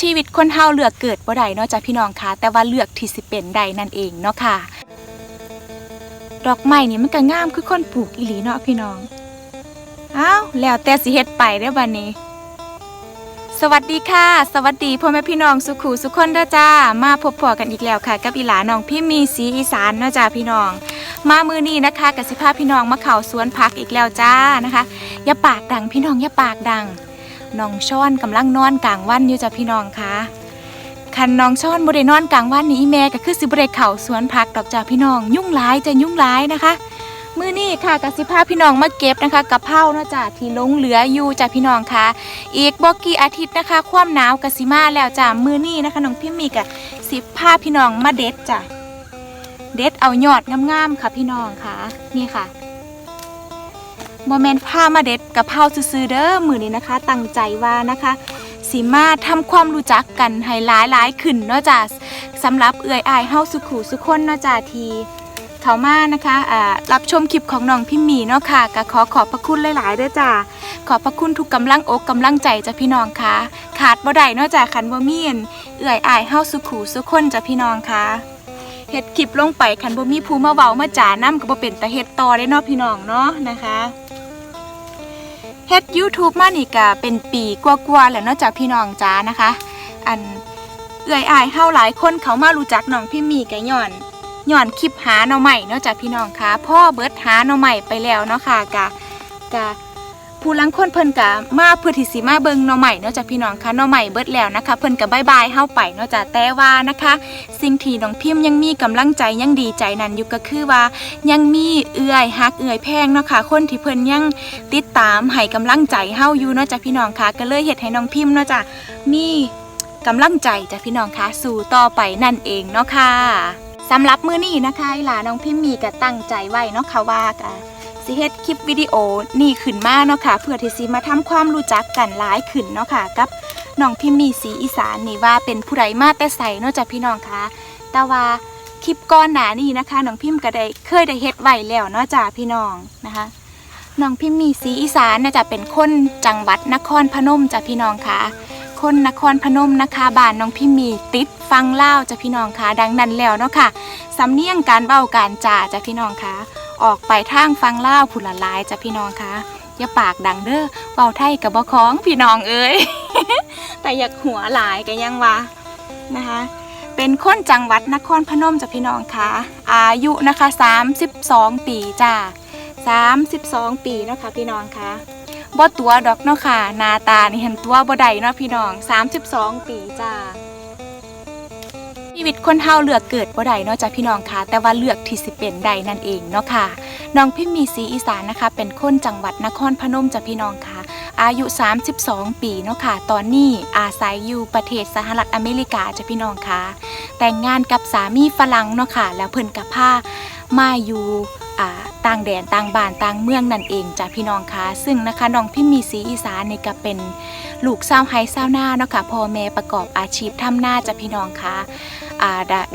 ชีวิตคนเฮาเลือกเกิดบ่ได้เนาะจ้ะพี่น้องค่ะแต่ว่าเลือกที่สิเป็นได้นั่นเองเนาะค่ะดอกไม้นี่มันก็งามคือคนปลูกอีหลีเนาะพี่น้องอ้าวแล้วแต่สิเฮ็ดไปเด้บัดนี้ สวัสดีค่ะ สวัสดีพ่อแม่พี่น้องสุขูสุขคนเด้อจ้า มาพบพอกันอีกแล้วค่ะ กับอีหลาน้องพี่มีสีอีสานเนาะจ้าพี่น้อง มามือนี้นะคะกับสิพาพี่น้องมาเข่าสวนผักอีกแล้วจ้านะคะอย่าปากดังพี่น้องอย่าปากดัง น้องช้อนกำลังนอนกลางวันอยู่จ้ะพี่น้องคะคันน้องช้อนบ่ได้นอนกลางวันนี่อีแม่ก็คือสิบ่ได้เข้าสวนผักดอกจ้ะพี่น้อง ยุ่งหลายจะยุ่งหลายนะคะมื้อนี้ค่ะกสิพาพี่น้องมาเก็บนะคะกะเพราเนาะจ้ะที่ลงเหลืออยู่จ้ะพี่น้องคะอีกบ่กี่อาทิตย์นะคะ ความหนาวกสิมาแล้วจ้ะมื้อนี้นะคะน้องพิมมีกะสิพาพี่น้องมาเด็ดจ้ะเด็ดเอายอดงามๆค่ะพี่น้องค่ะ นี่ค่ะ โมเมนต์ผ้ามาเด็ดกะเพราซื้อๆเด้อมือนี้นะคะ ตั้งใจว่านะคะสีมาทำความรู้จักกันให้หลายหลายๆขึ้นเนาะจ้ะสำหรับเอื่อยอายเฮาสุขูสุคนเนาะจ้ะทีเขามานะคะอ่ารับชมคลิปของน้องพิมมีเนาะค่ะก็ขอขอบพระคุณหลายๆด้อจ้ะขอบพระคุณทุกกำลังอกกำลังใจจ้ะพี่น้องค่ะ ขาดบ่ได้เนาะจ้ะคันบ่มีนเอื่อยอายเฮาสุขูสุคนจ้ะพี่น้องค่ะเฮ็ดคลิปลงไปคันบ่มีผู้มาเว้ามาจ๋านํก็บ่เป็นตาเฮ็ดต่อได้เนาะพี่น้องเนาะนะคะ เฮ็ด YouTube มานี่ก็เป็นปีกว่าๆแล้วเนอกจากพี่น้องจ้านะคะ อันเอื่อยอายเฮาหลายคนเขามารู้จักน้องพี่มีก็ย้อนย่อนคลิปหาหน่อใหม่นอกจากพี่น้องค่ะพ่อเบิดหาหน่อใหม่ไปแล้วเนาะค่ะกะกะ ผู้ลังคนเพิ่นกะมาเพื่อที่สิมาเบิงหน่อใหม่เนาะจากพี่น้องค่ะหน่อใหม่เบิดแล้วนะคะ เพิ่นก็บายบายเฮาไปเนาะจ้ะแต่ว่านะคะ สิ่งที่น้องพิมพ์ยังมีกำลังใจยังดีใจนั่นอยู่ก็คือว่า ยังมีเอื่อยฮักเอื่อยแพงเนาะค่ะคนที่เพิ่นยังติดตามให้กำลังใจเฮาอยู่เนาะจ้ะพี่น้องค่ะก็เลยเฮ็ดให้น้องพิมพ์เนาะจ้ะมีกำลังใจจ้ะพี่น้องค่ะสู่ต่อไปนั่นเองเนาะค่ะสำหรับมื้อนี้นะคะหลาน้องพิมพ์มีก็ตั้งใจไว้เนาะค่ะว่าก็ สิเฮ็ดคลิปวิดีโอนี่ขึ้นมาเนาะค่ะ เพื่อที่สิมาทำความรู้จักกันหลายขึ้นเนาะค่ะ กับน้องพิมพ์มีสีอีสานนี่ว่าเป็นผู้ใดมาแต่ไสเนาะจ้ะพี่น้องค่ะแต่ว่าคลิปก่อนหน้านี้นะคะน้องพิมพ์ก็ได้เคยได้เฮ็ดไว้แล้วเนาะจ้ะพี่น้องนะคะน้องพิมพ์มีสีอีสานนะจะเป็นคนจังหวัดนครพนมจ้ะพี่น้องค่ะคนนครพนมนะคะบ้านน้องพิมมีติดฟังเล่าจ้ะพี่น้องค่ะดังนั้นแล้วเนาะค่ะสำเนียงการเบ้าการจ่าจ้ะพี่น้องค่ะ ออกไปทางฟังเล่าผุละลายจ้ะพี่น้องคะอย่าปากดังเด้อเบาไทยกับบ่คล้องพี่น้องเอ้ย แต่อยากหัวหลายกันยังวะนะคะ เป็นคนจังหวัดนครพนมจ้ะพี่น้องคะอายุนะคะ 32 ปีจ้า32 ปีเนาะค่ะพี่น้องคะบ่ตัวดอกเนาะค่ะนาตานี่เห็นตัวบ่ได้เนาะพี่น้อง 32 ปีจ้า ชีวิตคนเฮาเลือกเกิดบ่ได้เนาะจ้ะพี่น้องค่ะ แต่ว่าเลือกที่สิเป็นใดนั่นเองเนาะค่ะน้องพิมมีสีอีสานนะคะ เป็นคนจังหวัดนครพนมจ้ะพี่น้องค่ะ อายุ 32 ปีเนาะค่ะ ตอนนี้อาศัยอยู่ประเทศสหรัฐอเมริกาจ้ะพี่น้องค่ะ แต่งงานกับสามีฝรั่งเนาะค่ะ แล้วเพิ่นกับพามาอยู่ ต่างแดนต่างบ้านต่างเมืองนั่นเองจ้ะพี่น้องคะซึ่งนะคะน้องพิมมีสีอีสานนี่ก็เป็นลูกสาวไฮสาวนาเนาะค่ะพ่อแม่ประกอบอาชีพทำนาจ้ะพี่น้องคะอ่า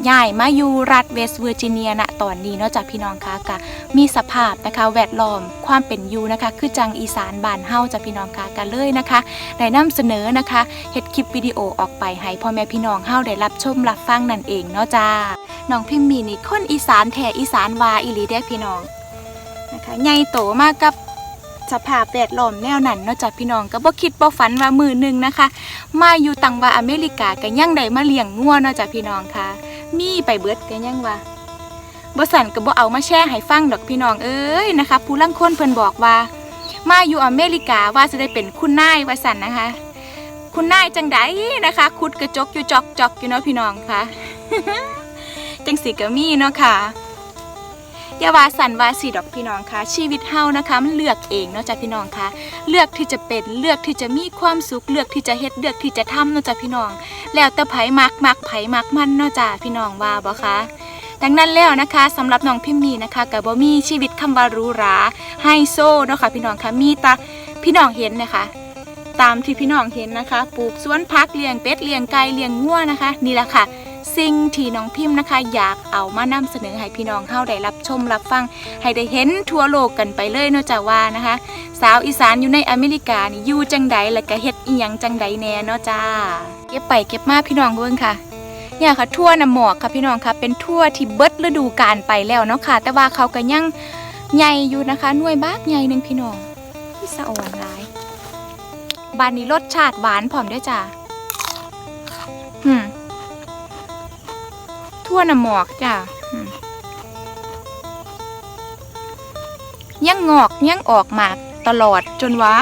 ย้ายมาอยู่รัฐเวสต์เวอร์จิเนียณตอนนี้เนาะจ้ะพี่น้องคะก็มีสภาพนะคะแวดล้อมความเป็นอยู่นะคะ คือจังอีสานบ้านเฮาจ้ะพี่น้องคะกันเลยนะคะได้นำเสนอนะคะเฮ็ดคลิปวิดีโอออกไปให้พ่อแม่พี่น้องเฮาได้รับชมรับฟังนั่นเองเนาะจ้าน้องพิมมีนี่คนอีสานแท้อีสานวาอีหลีเด้พี่น้อง นะคะใหญ่โตมากกับสภาพแวดล้อมแนวนั้นเนาะจ้ะพี่น้องก็บ่คิดบ่ฝันว่ามือหนึงนะคะ มาอยู่ต่างว่าอเมริกาก็ยังได้มาเลี้ยงงัวเนาะจ้ะพี่น้องค่ะ มีไปเบิดก็ยังว่าบ่สันก็บ่เอามาแชร์ให้ฟังดอกพี่น้องเอ้ยนะคะ ผู้ลังคนเพิ่นบอกว่า มาอยู่อเมริกาว่าจะได้เป็นคุณนายว่าสันนะคะ คุณนายจังไดนะคะ คุดกระจกอยู่จอกจอกอยู่เนาะพี่น้องค่ะจังสีก็มีเนาะค่ะ อย่าว่าสันว่าสีดอกพี่น้องคะชีวิตเฮานะคะมันเลือกเองเนาะจ้ะพี่น้องคะเลือกที่จะเป็นเลือกที่จะมีความสุขเลือกที่จะเฮ็ดเลือกที่จะทำเนาะจ้ะพี่น้อง แล้วแต่ไผมักมักไผมักมันเนาะจ้ะพี่น้องว่าบ่คะดังนั้นแล้วนะคะสำหรับน้องพิมมีนะคะกับบ่มีชีวิตคำว่ารูหราไฮโซเนาะค่ะพี่น้องค่ะมีตาพี่น้องเห็นนะคะตามที่พี่น้องเห็นนะคะ ปลูกสวนพักเลี้ยงเป็ดเลี้ยงไก่เลี้ยงงัวนะคะ นี่แหละค่ะ สิ่งที่น้องพิมพ์นะคะ อยากเอามานำเสนอให้พี่น้องเฮาได้รับชมรับฟัง ให้ได้เห็นทั่วโลกกันไปเลยเนาะจ้าว่านะคะ สาวอีสานอยู่ในอเมริกานี่อยู่จังใดแล้วก็เฮ็ดอีหยังจังใดแน่เนาะจ้า เก็บไปเก็บมาพี่น้องเบิ่งค่ะเนี่ยค่ะทั่วน้ำหมอกค่ะพี่น้องค่ะเป็นทั่วที่เบิดฤดูกาลไปแล้วเนาะค่ะ แต่ว่าเขาก็ยังใหญ่อยู่นะคะหน่วยบากใหญ่หนึ่งพี่น้องที่สะอ่อนหลายบานนี้รสชาติหวานพร้อมด้วยจ้า ทั่วน้ำหมอกจ้าอืมยังงอกยังออกหมากตลอดจนว่า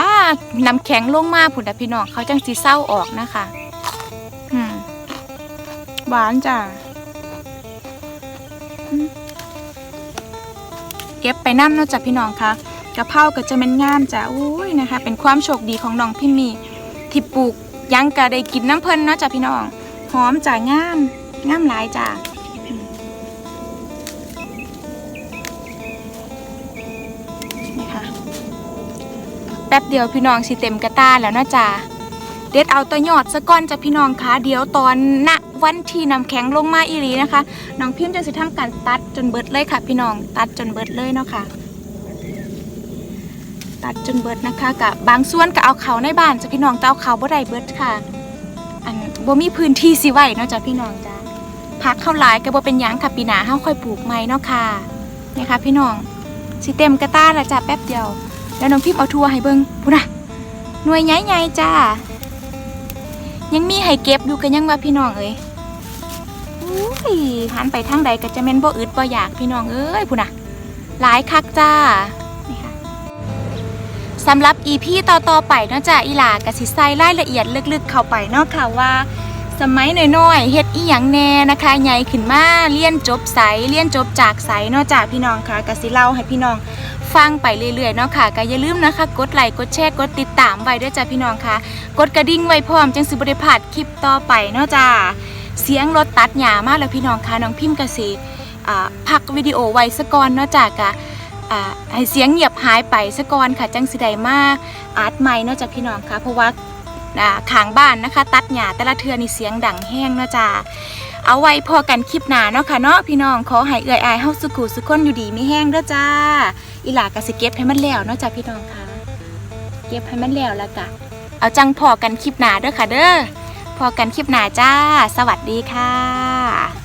น้ำแข็งลงมาผุนนะพี่น้องเขาจังสีเศร้าออกนะคะหวานจ้ะเก็บไปน้ำนาะจ้ะพี่น้องคะกระเพราก็จะเป็นงามจ้ะอุ้ยนะคะ เป็นความโชคดีของน้องพี่มีที่ปลูกยังกะได้กินน้ำเพลินเนาะจ้ะพี่น้องหอมจ้ะงามงามหลายจ้ะ แป๊บเดียวพี่น้องสิเต็มกระตาแล้วเนาะจ้ะเด็ดเอาตัวยอดซะก่อนจะพี่น้องคะเดี๋ยวตอนณวันที่น้ำแข็งลงมาอีหลีนะคะน้องพิมพ์จะสิทำการตัดจนเบิดเลยค่ะ พี่น้องตัดจนเบิดเลยเนาะค่ะ ตัดจนเบิดนะคะกับบางส่วนก็เอาเขาในบ้านจะพี่น้องแต่เอาเขาบ่ได้เบิดค่ะ อันบ่มีพื้นที่สิไว้เนาะจ้ะพี่น้องจ้ะพักเข้าหลายก็บ่เป็นยังค่ะปีหนาเฮาค่อยปลูกใหม่เนาะค่ะนี่ค่ะ พี่น้องสิเต็มกระต้าและจ้ะแป๊บเดียว แล้วน้องพิมเอาทั่วให้เบิ่งพุ่นน่ะหน่วยใหญ่ๆจ้า ยังมีให้เก็บอยู่กันยังว่าพี่น้องเอ้ยอุ้ยหันไปทางใดก็จะเม่นบ่อึดบ่อยากพี่น้องเอ้ยพุ่นน่ะ หลายคักจ้านี่ค่ะสำหรับ EP ต่อๆไปเนาะจ้าอีหลากะสิใส่รายละเอียดลึกๆ เข้าไปเนาะค่ะว่า สมัยน้อยๆเฮ็ดอีหยังแน่นะคะใหญ่ขึ้นมาเรียนจบไสเรียนจบจากไสเนาะจ้าพี่น้องค่ะกะสิเล่าให้พี่น้อง ฟังไปเรื่อยๆเนาะค่ะก็อย่าลืมนะคะ กดไลค์กดแชร์กดติดตามไว้ด้วยจ้าพี่น้องค่ะ กดกระดิ่งไว้พร้อมจังสิบ่ได้พลาดคลิปต่อไปเนาะจ้าเสียงรถตัดหญ้ามากแล้วพี่น้องค่ะน้องพิมพ์กสิอ่าพักวิดีโอไว้ซะก่อนเนาะจ้ากะอ่าให้เสียงเงียบหายไปซะก่อนค่ะจังสิไดมาอัดใหม่เนาะจ้าพี่น้องค่ะเพราะว่าอ่าข้างบ้านนะคะ ตัดหญ้าแต่ละเทือนี่เสียงดังแห้งเนาะจ้า เอาไว้พอกันคลิปหน้าเนาะค่ะเนาะพี่น้องขอให้เอื้อยอายเฮาสุขุสุขคนอยู่ดีมีแห้งเด้อจ้า อีหลากะสิเก็บให้มันแล้วเนาะจ้ะพี่น้องค่ะ เก็บให้มันแล้วแล้วกะ เอาจังพอกันคลิปหนาเด้อค่ะเด้อพอกันคลิปหนาจ้า สวัสดีค่ะ